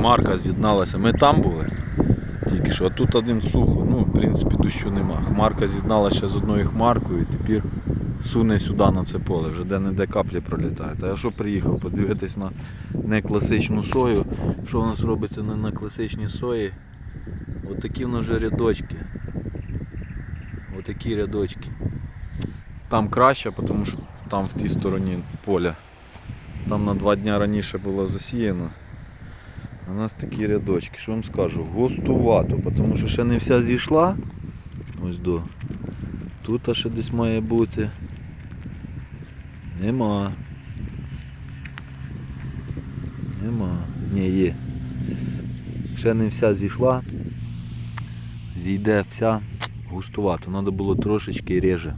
хмарка з'єдналася. Ми там були тільки що, а тут один сухо. Ну, в принципі, дощу нема. Хмарка з'єдналася з одною хмаркою і тепер суне сюди на це поле, вже де-не-де каплі пролітають. А я що приїхав подивитись на не класичну сою. Що у нас робиться не на класичній сої? Отакі в нас вже рядочки. Отакі рядочки. Там краще, тому що там в тій стороні поля. Там на два дні раніше було засіяно. У нас такі рядочки. Що вам скажу? Густувато, тому що ще не вся зійшла. Ось до. Тут ще десь має бути. Нема. Нема. Ні, є. Ще не вся зійшла. Зійде вся густувато. Треба було трошечки реже.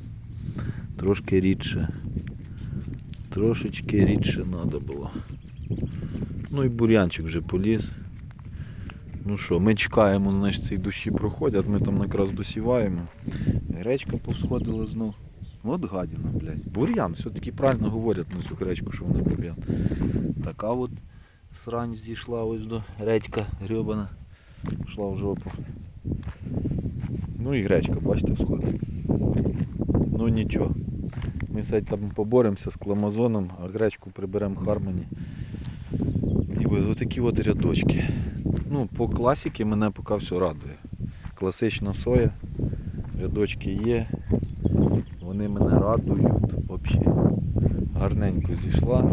Трошки рідше. Трошечки рідше треба було. Ну і бур'янчик вже поліз. Ну що, ми чекаємо, значить ці душі проходять, ми там якраз досіваємо. Гречка повсходила знов. От гадіна, блядь. Бур'ян, все-таки правильно говорять на цю гречку, що вона бур'ян. Така от срань зійшла ось до редька грьобана. Пішла в жопу. Ну і гречка, бачите, всходить. Ну нічого. Ми сьогодні там поборемося з кламазоном, а гречку приберемо Хармоні. І буде отакі от рядочки. Ну, по класіки мене поки все радує. Класична соя, рядочки є. Вони мене радують взагалі. Гарненько зійшла.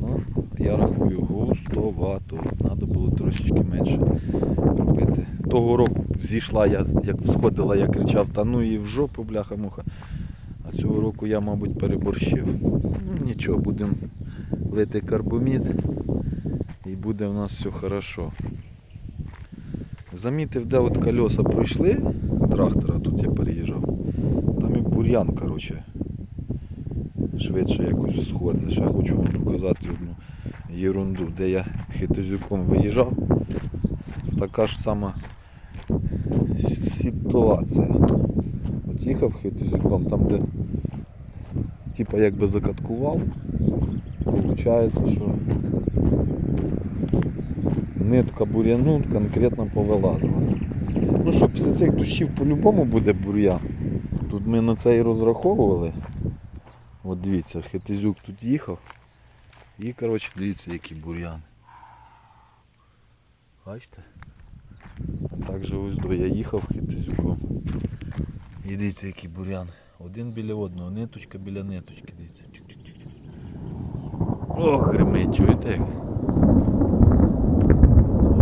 Ну, я рахую густовато. Треба було трошечки менше робити. Того року зійшла, я як сходила, я кричав, та ну і в жопу бляха-муха. А цього року я, мабуть, переборщив. Ну, нічого, будемо лити карбомід буде в нас все хорошо. Замітив, де от колеса пройшли трактора, тут я переїжджав. Там і бур'ян, коротше. Швидше якось сходить. Ще хочу вам показати одну єрунду, де я хитозюком виїжджав. Така ж сама ситуація. От їхав хитозюком, там де типа якби закаткував. Получається, що нитка бур'яну конкретно повилазила. Ну що, після цих дощів по-любому буде бур'ян. Тут ми на це і розраховували. От дивіться, хитизюк тут їхав. І коротше дивіться який бур'ян. Бачите? Так же ось до я їхав хитизюком. І дивіться який бур'ян. Один біля одного, ниточка біля ниточки, дивіться. Ох, гримить, чуєте? як?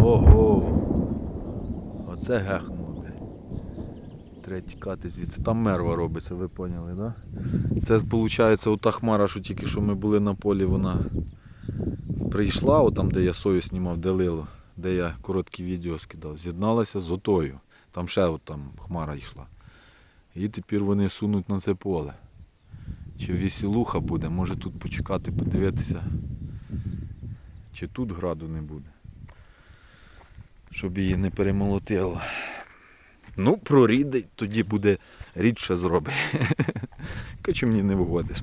Ого! Оце гехнуло. бля. Треба тікати звідси. Там мерва робиться, ви поняли, да? Це виходить ота хмара, що тільки що ми були на полі, вона прийшла, отам, де я сою знімав, де лило, де я короткі відео скидав, з'єдналася з отою. Там ще от там хмара йшла. І тепер вони сунуть на це поле. Чи веселуха буде, може тут почекати, подивитися, чи тут граду не буде. Щоб її не перемолотило. Ну, прорідить, тоді буде рідше зробить. Качу мені не вгодиш.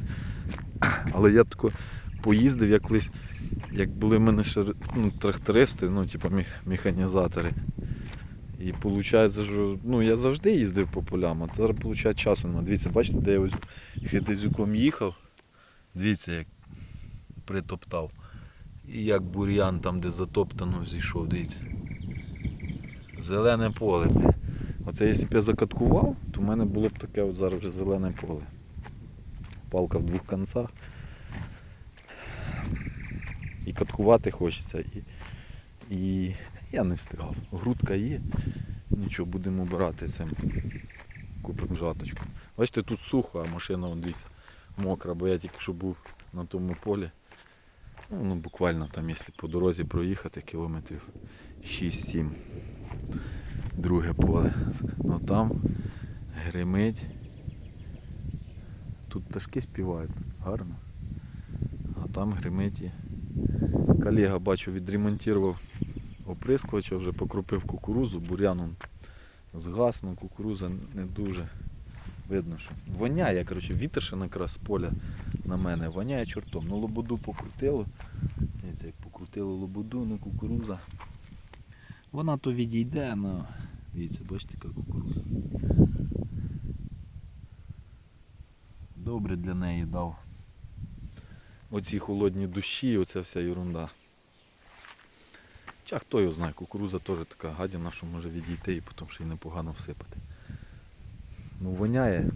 Але я тако поїздив, я колись, як були в мене ще ну, трактористи, ну, типу мех- механізатори. І виходить, що ну, я завжди їздив по полям, а зараз виходить часу нема. Дивіться, бачите, де я ось хитизюком їхав. Дивіться, як притоптав. І як бур'ян там, де затоптано, зійшов, дивіться. Зелене поле. Оце якщо б я закаткував, то в мене було б таке от зараз вже зелене поле. Палка в двох кінцях. І каткувати хочеться. І, і я не встигав. Грудка є. Нічого, будемо брати цим. Купимо жаточку. Бачите, тут сухо, а машина вон, дивіться, мокра, бо я тільки що був на тому полі. Ну, ну буквально там, якщо по дорозі проїхати, кілометрів 6-7. Друге поле. Ну там гримить. Тут пташки співають, гарно. А там гримить і колега бачу відремонтував оприскувача, вже покропив кукурузу, бур'яном згас, но кукуруза не дуже видно, що воняє, коротше, вітер ще накраз з поля на мене, воняє чортом. Ну лободу покрутило. Як покрутило. лобуду, не кукуруза. Вона то відійде, але дивіться, бачите, яка кукуруза. Добре для неї дав. Оці холодні душі, оця вся ерунда. Ча хто його знає, кукуруза теж така гадіна, що може відійти і потім ще й непогано всипати. Ну воняє.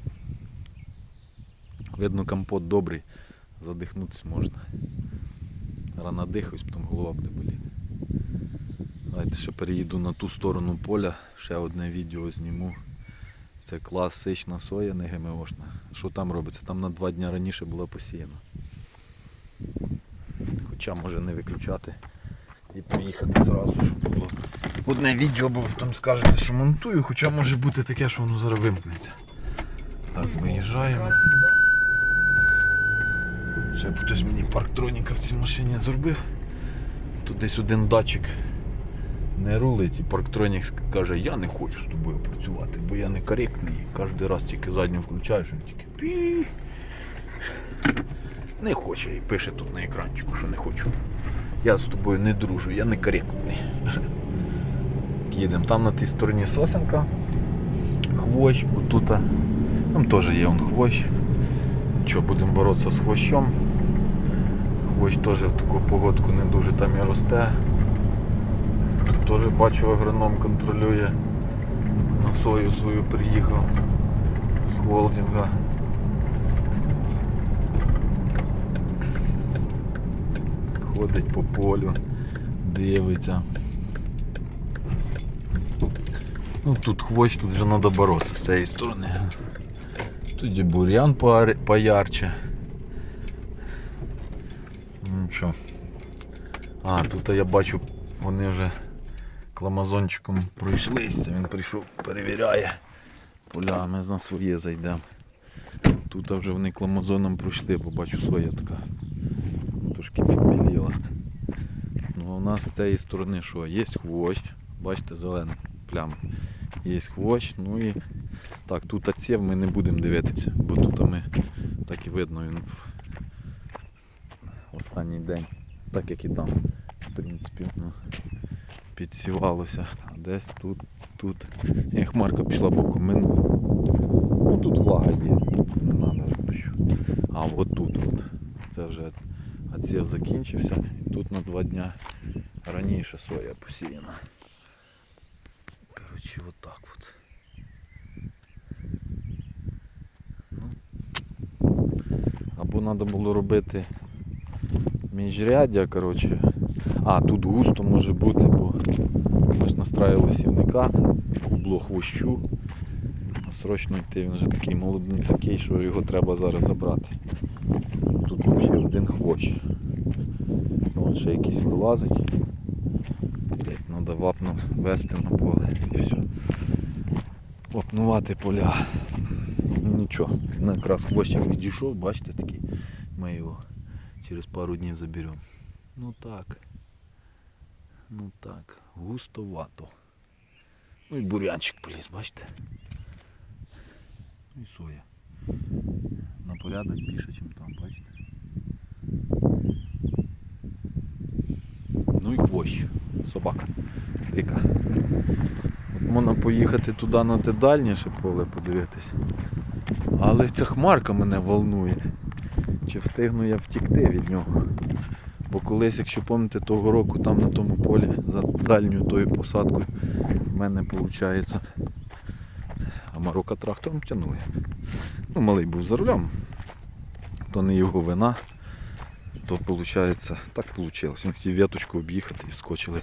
Видно компот добрий, задихнутися можна. Рано дихаюсь, потім голова буде боліти. Давайте ще переїду на ту сторону поля, ще одне відео зніму. Це класична соя, не ГМОшна. Що там робиться? Там на два дні раніше була посіяна. Хоча може не виключати і поїхати зразу, щоб було одне відео, бо потім скажете, що монтую, хоча може бути таке, що воно зараз вимкнеться. Так, виїжджаємо. Ще хтось мені парктроніка в цій машині зробив. Тут десь один датчик не рулить і парктронік каже, я не хочу з тобою працювати, бо я не коректний. Кожен раз тільки задню включаєш, він тільки пі. Не хоче і пише тут на екранчику, що не хочу. Я з тобою не дружу, я не коректний. Їдемо. Там на тій стороні сосенка. Хвощ, отут. Там теж є он хвощ. Що, будемо боротися з хвощом. Хвощ теж в таку погодку не дуже там і росте. Тут теж бачу агроном контролює. На сою свою приїхав з холдинга. Ходить по полю, дивиться. Ну тут хвощ, тут вже треба боротися з цієї сторони. Тоді бур'ян поярче. Нічого. А, тут я бачу, вони вже кламазончиком пройшлися. Він прийшов, перевіряє поля, ми на своє зайдемо. Тут вже вони кламазоном пройшли, бо бачу своя така трошки підбіліла. Ну а у нас з цієї сторони що? Є хвощ, бачите, зелена пляма. Є хвощ, ну і так, тут оців ми не будемо дивитися, бо тут ми так і видно він останній день, так як і там, в принципі, ну, підсівалося. А десь тут, тут. Як хмарка пішла боком минула. Ну тут влага є, не треба дощу. А от тут от. Це вже оців закінчився і тут на два дня раніше соя посіяна. Коротше, отак от. Ну. Або треба було робити міжряддя, коротше. А, тут густо може бути, бо ж настраювали сівника, кубло хвощу. Срочно йти, він вже такий молодий такий, що його треба зараз забрати. Тут взагалі один хвощ. Вон ще якийсь вилазить. Треба вапно вести на поле і все. Вапнувати поля. Ну нічого, він якраз хвощик відійшов, бачите такий. Ми його через пару днів заберемо. Ну так. Ну так, густовато. Ну і бурянчик поліз, бачите? Ну і соя. На порядок більше, ніж там, бачите? Ну і хвощ. Собака. Дика. От можна поїхати туди на те дальніше поле подивитись. Але ця хмарка мене волнує. Чи встигну я втікти від нього? Бо колись, якщо пам'ятаєте, того року там на тому полі за дальньою тою посадкою в мене виходить. А Марока трактором тягнули. Ну, малий був за рулем. То не його вина. То виходить, так вийшло. Він хотів віточку об'їхати і вскочили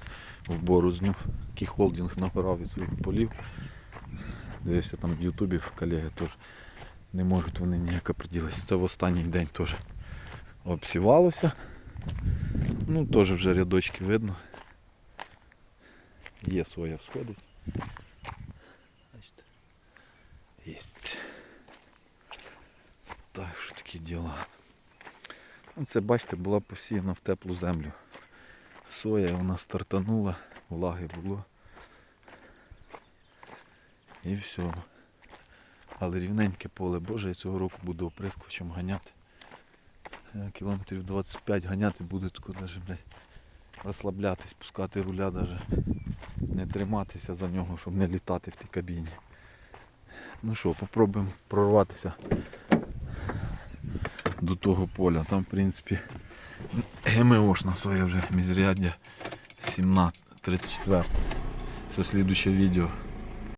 в борозню. Який холдинг набирав від своїх полів. Дивився там в Ютубі колеги теж не можуть вони ніяк приділитися. Це в останній день теж обсівалося. Ну, теж вже рядочки видно. Є своя всходить. Єсть. Так, що такі діла. Ну, Це, бачите, була посіяна в теплу землю. Соя вона стартанула, влаги було. І все. Але рівненьке поле, боже, я цього року буду оприскувачем ганяти. Е, Кілометрів 25 ганяти буду тако навіть, блядь, розслаблятись, пускати руля даже. Не триматися за нього, щоб не літати в тій кабіні. Ну що, попробуємо прорватися до того поля. Там, в принципі, ГМОшна своє вже міжряддя 17, 34. Все, слідуще відео.